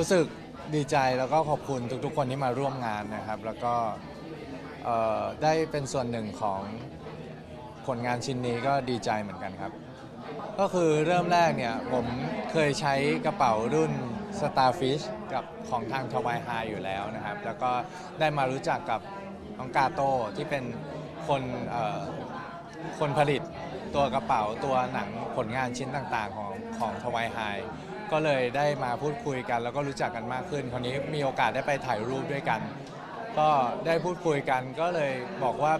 รู้สึกดีใจแล้วก็ขอบคุณทุกๆ คนที่มาร่วมงานนะครับ แล้วก็เอ่อได้เป็นส่วนหนึ่งของผลงานชิ้นนี้ก็ดีใจเหมือนกันครับ ก็คือเริ่มแรกเนี่ยผมเคยใช้กระเป๋ารุ่น Starfish กับของทางทวายไฮอยู่แล้วนะครับ แล้วก็ได้มารู้จักกับน้องกาโต้ที่เป็นคนเอ่อคนผลิตตัวกระเป๋าตัวหนังผลงานชิ้นต่างๆ ของของทวายไฮ ก็เลยได้มาพูดคุยกัน แล้วก็รู้จักกันมากขึ้น คราวนี้มีโอกาสได้ไปถ่ายรูปด้วยกัน ก็ได้พูดคุยกันก็เลยบอกว่า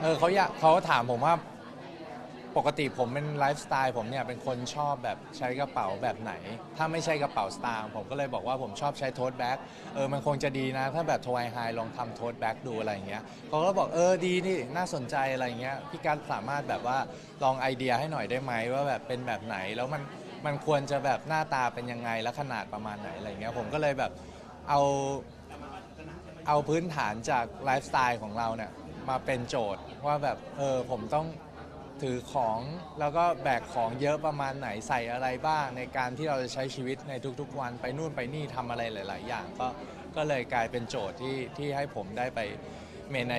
เออเขาอยากเขาถามผมว่าปกติผมเป็นไลฟ์สไตล์ผมเนี่ยเป็นคนชอบแบบใช้กระเป๋าแบบไหน ถ้าไม่ใช่กระเป๋าสตางค์ผมก็เลยบอกว่าผมชอบใช้โทสแบ็กเออมันคงจะดีนะ ถ้าแบบทวายไฮลองทำโทสแบ็กดูอะไรเงี้ยเขาก็บอกเออดีนี่น่าสนใจอะไรเงี้ยพี่กัสสามารถแบบว่าลองไอเดียให้หน่อยได้ไหมว่าแบบเป็นแบบไหนแล้วมัน มันควรจะแบบหน้าตาเป็นยังไงและขนาดประมาณไหนอะไรเงี้ยผมก็เลยแบบเอาเอาพื้นฐานจากไลฟ์สไตล์ของเราเนี่ยมาเป็นโจทย์ว่าแบบเออผมต้องถือของแล้วก็แบกของเยอะประมาณไหนใส่อะไรบ้าง ในการที่เราจะใช้ชีวิตในทุกๆ วันไปนู่นไปนี่ทำอะไรหลาย ๆ อย่างก็ก็เลยกลายเป็นโจทย์ที่ที่ให้ผมได้ไปเมนไอ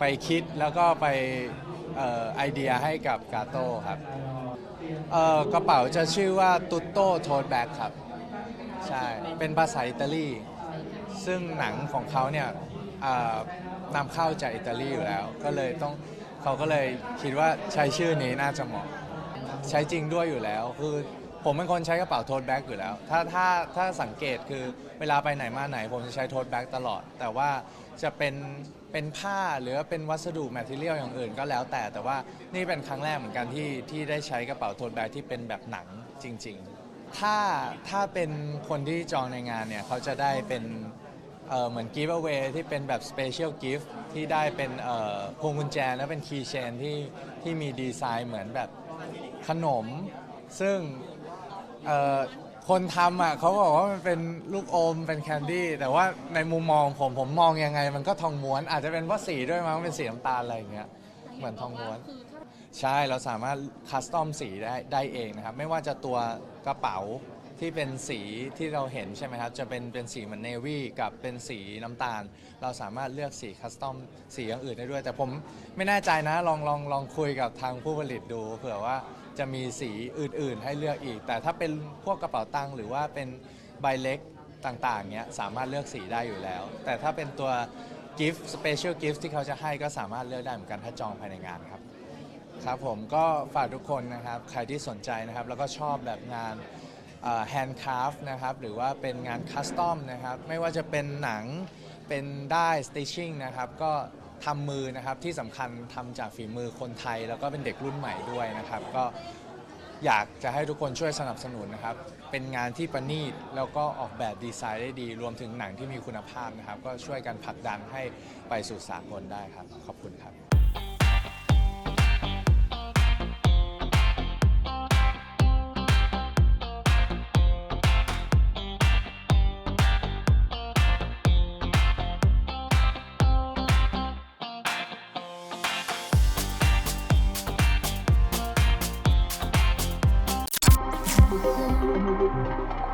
ไปคิดแล้วก็ไป เอ่อไอเดียให้กับกาโต้ครับเอ่อกระเป๋าจะชื่อว่าตุตโต้โทนแบ็กครับ ใช่ เป็นภาษาอิตาลี ซึ่งหนังของเขาเนี่ยอ่านำเข้าจากอิตาลีอยู่แล้ว ก็เลยต้องเขาก็เลยคิดว่าใช้ชื่อนี้น่าจะเหมาะ ใช้จริงด้วยอยู่แล้ว คือ ผมเป็นคนใช้กระเป๋าโทสแบ็กอยู่แล้ว ถ้าถ้าถ้าสังเกตคือเวลาไปไหนมาไหน ผมจะใช้โทสแบ็กตลอด แต่ว่าจะเป็นเป็นผ้าหรือว่าเป็นวัสดุแมทเทียลอย่างอื่นก็แล้วแต่ แต่ว่านี่เป็นครั้งแรกเหมือนกันที่ที่ได้ใช้กระเป๋าโทสแบ็กที่เป็นแบบหนังจริง ๆ ถ้าถ้าเป็นคนที่จองในงานเนี่ยเขาจะได้เป็นเอ่อเหมือน give away ที่เป็นแบบ special gift ที่ได้เป็นเอ่อพวงกุญแจและเป็น key chain ที่ที่มีดีไซน์เหมือนแบบขนม ซึ่ง เอ่อคนทำอะเขาบอกว่ามันเป็นลูกอมเป็นแคนดี้แต่ว่าในมุมมองผมผมมองยังไง มันก็ทองม้วน อาจจะเป็นเพราะสีด้วยมั้งเป็นสีน้ำตาลอะไรอย่างเงี้ยเหมือนทองม้วนใช่เราสามารถคัสตอมสีได้ได้เองนะครับ ไม่ว่าจะตัวกระเป๋าที่เป็นสีที่เราเห็นใช่ไหมครับ จะเป็นเป็นสีเหมือนเนวี่กับเป็นสีน้ำตาล เราสามารถเลือกสีคัสตอมสีอย่างอื่นได้ด้วย แต่ผมไม่แน่ใจนะลองลองลองคุยกับทางผู้ผลิตดูเผื่อว่า จะมีสีอื่นๆ ให้เลือกอีก แต่ถ้าเป็นพวกกระเป๋าตังค์หรือว่าเป็นใบเล็กต่างๆเนี้ยสามารถเลือกสีได้อยู่แล้ว แต่ถ้าเป็นตัว gift special gift ที่เขาจะให้ก็สามารถเลือกได้เหมือนกันถ้าจองภายในงานครับ ครับผมก็ฝากทุกคนนะครับ ใครที่สนใจนะครับ แล้วก็ชอบแบบงานแฮนด์คราฟนะครับ หรือว่าเป็นงานคัสตอมนะครับ ไม่ว่าจะเป็นหนังเป็นได้สติชชิ่งนะครับก็ ทำมือนะครับที่สำคัญทำจากฝีมือคนไทย แล้วก็เป็นเด็กรุ่นใหม่ด้วยนะครับ ก็อยากจะให้ทุกคนช่วยสนับสนุนนะครับ เป็นงานที่ประณีตแล้วก็ออกแบบดีไซน์ได้ดี รวมถึงหนังที่มีคุณภาพนะครับ ก็ช่วยกันผลักดันให้ไปสู่สากลได้ครับ ขอบคุณครับ すごい。